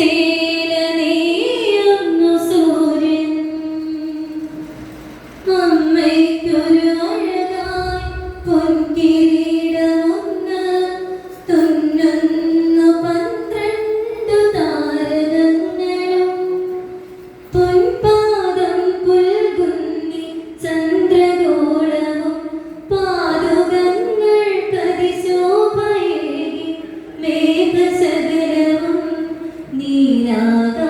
see നീലാകാശമേരങ്കിയുമായി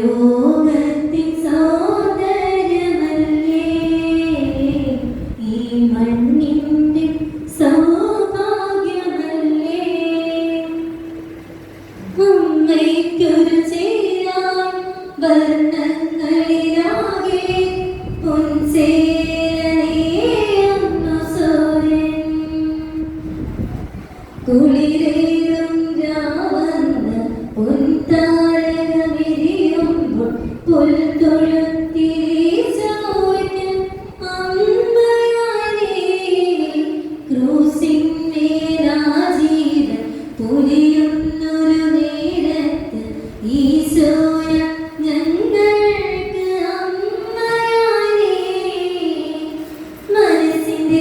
സ്വർഗലോകത്തിൻ സോദരമല്ലേ ഈ മണ്ണിന്റെ സൗഭാഗ്യമല്ലേ? ഉമ്മയ്ക്കൊരു ചേരാൻ വർണങ്ങളിലാകെ പൊൻസേരനേ അമ്മ സോരൻ. കുളിര